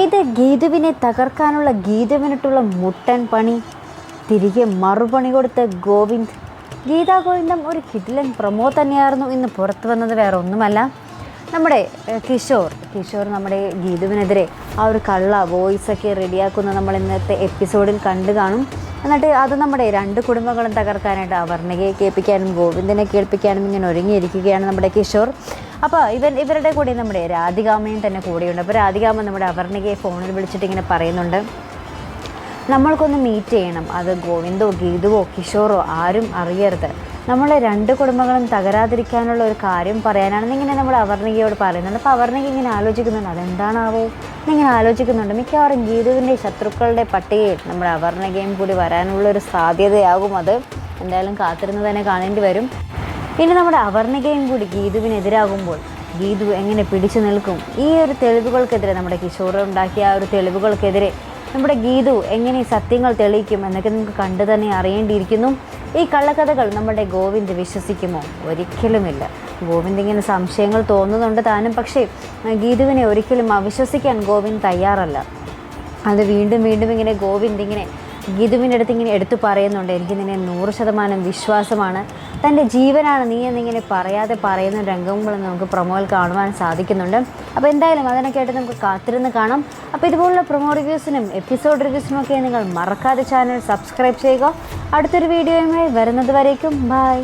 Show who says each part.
Speaker 1: ഇത് ഗീതുവിനെ തകർക്കാനുള്ള ഗീതുവിനിട്ടുള്ള മുട്ടൻ പണി. തിരികെ മറുപണി കൊടുത്ത ഗോവിന്ദ് ഗീതാ ഗോവിന്ദം ഒരു കിടിലൻ പ്രമോ തന്നെയായിരുന്നു ഇന്ന് പുറത്തു വന്നത് വേറെ ഒന്നുമല്ല നമ്മുടെ കിഷോർ കിഷോർ നമ്മുടെ ഗീതുവിനെതിരെ ആ ഒരു കള്ള വോയിസൊക്കെ റെഡിയാക്കുന്ന നമ്മൾ ഇന്നത്തെ എപ്പിസോഡിൽ കണ്ടു കാണും. എന്നിട്ട് അത് നമ്മുടെ രണ്ട് കുടുംബങ്ങളും തകർക്കാനായിട്ട് അവർണയെ കേൾപ്പിക്കാനും ഗോവിന്ദനെ കേൾപ്പിക്കാനും ഇങ്ങനെ ഒരുങ്ങിയിരിക്കുകയാണ് നമ്മുടെ കിഷോർ. അപ്പോൾ ഇവൻ ഇവരുടെ കൂടെ നമ്മുടെ രാധികാമയും തന്നെ കൂടെയുണ്ട്. അപ്പോൾ രാധികാമ നമ്മുടെ അവർണയെ ഫോണിൽ വിളിച്ചിട്ട് ഇങ്ങനെ പറയുന്നുണ്ട്. നമ്മൾക്കൊന്ന് മീറ്റ് ചെയ്യണം. അത് ഗോവിന്ദോ ഗീതുവോ കിഷോറോ ആരും അറിയരുത്. നമ്മളെ രണ്ട് കുടുംബങ്ങളും തകരാതിരിക്കാനുള്ള ഒരു കാര്യം പറയാനാണെന്ന് ഇങ്ങനെ നമ്മൾ അവർണികയോട് പറയുന്നുണ്ട്. അപ്പോൾ അവർണിക ഇങ്ങനെ ആലോചിക്കുന്നുണ്ട്. അതെന്താണാവോ? എന്നിങ്ങനെ ആലോചിക്കുന്നുണ്ട്. മിക്കവാറും ഗീതുവിന്റെ ശത്രുക്കളുടെ പട്ടികയിൽ നമ്മുടെ അവർണികയും കൂടി വരാനുള്ളൊരു സാധ്യതയാകും അത്. എന്തായാലും കാത്തിരുന്ന് തന്നെ കാണേണ്ടി വരും. ഇനി നമ്മുടെ അവർണികയും കൂടി ഗീതുവിനെതിരാകുമ്പോൾ ഗീതു എങ്ങനെ പിടിച്ചു നിൽക്കും? ഈ ഒരു തെളിവുകൾക്കെതിരെ നമ്മുടെ കിഷോർ ഉണ്ടാക്കിയ ആ ഒരു തെളിവുകൾക്കെതിരെ നമ്മുടെ ഗീതു എങ്ങനെ സത്യങ്ങൾ തെളിയിക്കും എന്നൊക്കെ നമുക്ക് കണ്ടു തന്നെ അറിയേണ്ടിയിരിക്കുന്നു. ഈ കള്ളക്കഥകൾ നമ്മുടെ ഗോവിന്ദ് വിശ്വസിക്കുമോ? ഒരിക്കലുമില്ല. ഗോവിന്ദ് ഇങ്ങനെ സംശയങ്ങൾ തോന്നുന്നുണ്ട് താനും പക്ഷേ ഗീതുവിനെ ഒരിക്കലും അവിശ്വസിക്കാൻ ഗോവിന്ദ് തയ്യാറല്ല. അത് വീണ്ടും വീണ്ടും ഇങ്ങനെ ഗോവിന്ദ് ഇങ്ങനെ ഗീതുവിന്റെ അടുത്ത് ഇങ്ങനെ എടുത്തു പറയുന്നുണ്ട്. എനിക്ക് നിന്നെ നൂറ് ശതമാനം വിശ്വാസമാണ്. തന്റെ ജീവനാണ് നീ എന്നിങ്ങനെ പറയാതെ പറയുന്ന രംഗങ്ങളും നമുക്ക് പ്രൊമോയിൽ കാണുവാൻ സാധിക്കുന്നുണ്ട്. അപ്പോൾ എന്തായാലും അതിനൊക്കെ ആയിട്ട് നമുക്ക് കാത്തിരുന്ന് കാണാം. അപ്പോൾ ഇതുപോലുള്ള പ്രൊമോ റിവ്യൂസിനും എപ്പിസോഡ് റിവ്യൂസിനും ഒക്കെ നിങ്ങൾ മറക്കാതെ ചാനൽ സബ്സ്ക്രൈബ് ചെയ്യുക. അടുത്തൊരു വീഡിയോയുമായി വരുന്നത് വരേക്കും. ബൈ.